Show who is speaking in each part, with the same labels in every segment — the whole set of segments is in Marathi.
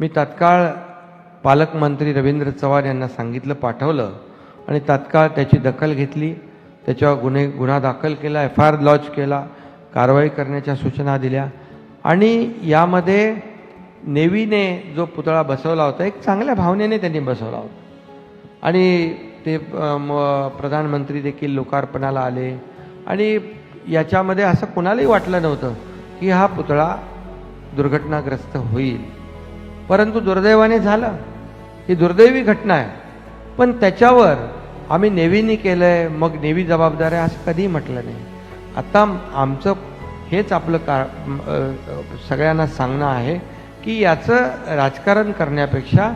Speaker 1: मी तात्काळ पालकमंत्री रवींद्र चव्हाण यांना सांगितलं पाठवलं आणि तात्काळ त्याची दखल घेतली. त्याच्यावर गुन्हे गुन्हा दाखल केला एफ आय आर लॉन्च केला कारवाई करण्याच्या सूचना दिल्या. आणि यामध्ये नेव्हीने जो पुतळा बसवला होता एक चांगल्या भावनेने त्यांनी बसवला होता. आणि ते म- प्रधानमंत्री देखील लोकार्पणाला आले. आणि याच्यामध्ये असं कोणालाही वाटलं नव्हतं की हा पुतळा दुर्घटनाग्रस्त होईल. परंतु दुर्दैवाने झालं. ही दुर्दैवी घटना आहे. पण त्याच्यावर आम्ही नेव्हीनी केलं आहे मग नेव्ही जबाबदार आहे असं कधीही म्हटलं नाही. आता आमचं हेच आपलं का सगळ्यांना सांगणं आहे की याचं राजकारण करण्यापेक्षा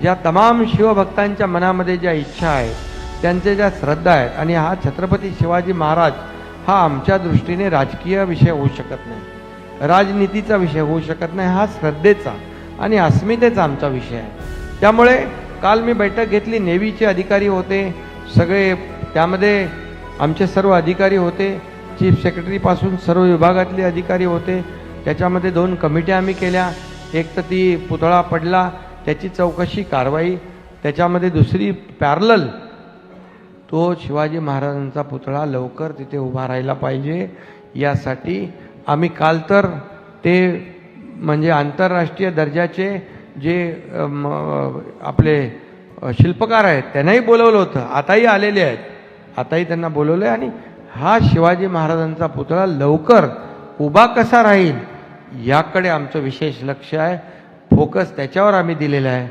Speaker 1: ज्या तमाम शिवभक्तांच्या मनामध्ये ज्या इच्छा आहेत त्यांच्या ज्या श्रद्धा आहेत आणि हा छत्रपती शिवाजी महाराज हा आमच्या दृष्टीने राजकीय विषय होऊ शकत नाही. राजनीतीचा विषय होऊ शकत नाही हा श्रद्धेचा. आणि अस्मितेचा आमचा विषय आहे. त्यामुळे काल मी बैठक घेतली नेव्हीचे अधिकारी होते सगळे त्यामध्ये आमचे सर्व अधिकारी होते चीफ सेक्रेटरीपासून सर्व विभागातले अधिकारी होते. त्याच्यामध्ये दोन कमिट्या आम्ही केल्या एक तर ती पुतळा पडला त्याची चौकशी कारवाई त्याच्यामध्ये दुसरी पॅरलल तो शिवाजी महाराजांचा पुतळा लवकर तिथे उभा राहिला पाहिजे यासाठी आम्ही काल तर ते म्हणजे आंतरराष्ट्रीय दर्जाचे जे आपले शिल्पकार आहेत त्यांनाही बोलवलं होतं. आताही आलेले आहेत. आताही त्यांना बोलवलं आहे आणि हा शिवाजी महाराजांचा पुतळा लवकर उभा कसा राहील याकडे आमचं विशेष लक्ष आहे. फोकस त्याच्यावर आम्ही दिलेला आहे.